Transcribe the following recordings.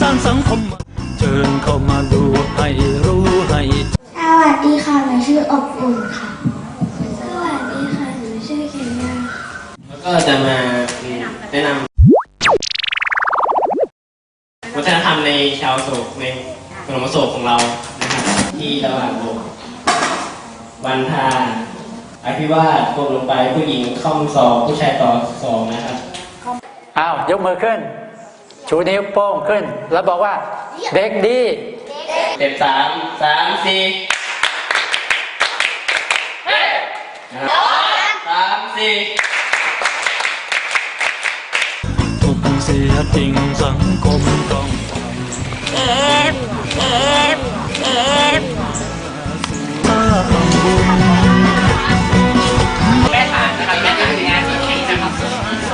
สร้างสังคมเชิญเข้ามาดูให้รู้ให้สวัสดีค่ะหนูชื่ออบอุ่นค่ะ สวัสดีค่ะหนูชื่อเคนยาแล้วก็จะมาแนะนำวัฒนธรรมในชาวโศกในขนมโศกของเรานะครับที่ตลาดโลกวันทาอภิวาสกลงไปผู้หญิงข้อมสองผู้ชายต่อสองนะครับอ้าวยกมือขึ้น ชูนิ้วโป้งขึ้น แล้วบอกว่า เด็กดีเต็มสามสามสี่นะครับสามสี่ทุกเสียจริงสังคมต้องเอฟเอฟเอฟสร้างบุญ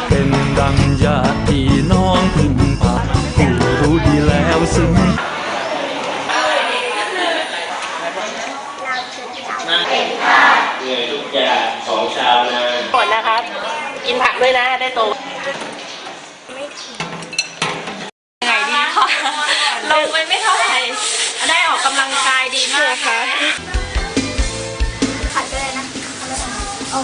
เป็นดังญา กินผักด้วยนะ ได้โตยังไงดีคะลงไปไม่เท่าไหร่ได้ออกกำลังกายดีมากค่ะขัดด้วยนะโอ้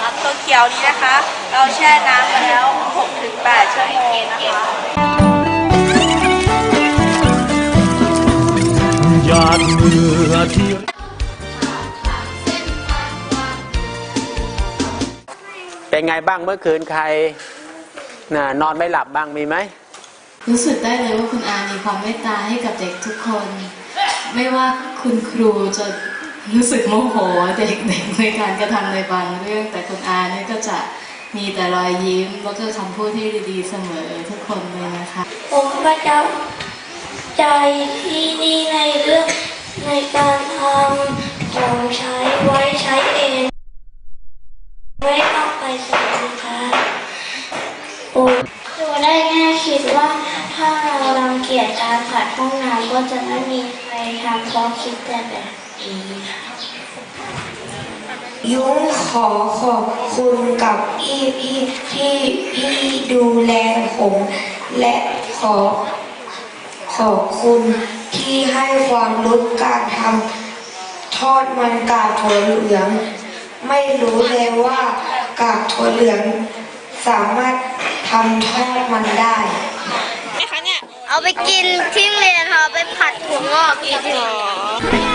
ครับตัวเขียวนี้นะคะ เราแช่น้ำมาแล้ว6-8 ชั่วโมงนะคะยาดเหงื่อที่เป็นไงบ้างเมื่อคืนใครน่ะนอนไม่หลับบ้างมีไหม รู้สึกได้เลยว่าคุณอามีความเมตตาให้กับเด็กทุกคน ไม่ว่าคุณครูจะรู้สึกโมโหเด็กๆในการกระทำในบางเรื่อง แต่คุณอาเนี่ยก็จะ มีแต่รอยยิ้มแล้วก็คำพูดที่ดีๆเสมอทุกคนเลยนะคะผมประจำใจที่นี่ในเรื่องในการทำของใช้ไว้ใช้เอง ไม่ต้องไปซื้อสินค้าผมดูได้แง่คิดว่าถ้าเรารังเกียจการขัดห้องน้ำก็จะไม่มีใครทำเพราะคิดแต่แบบนี้ค่ะ ยุ้งขอขอบคุณกับพี่พี่ที่พี่ดูแลผม และขอ ขอบคุณที่ให้ความรู้การทำทอดมันกากถั่วเหลือง ไม่รู้เลยว่ากากถั่วเหลือง สามารถทำทอดมันได้เอาไปกินที่โรงเรียนค่ะไปผัดถั่วงอกกินหรอ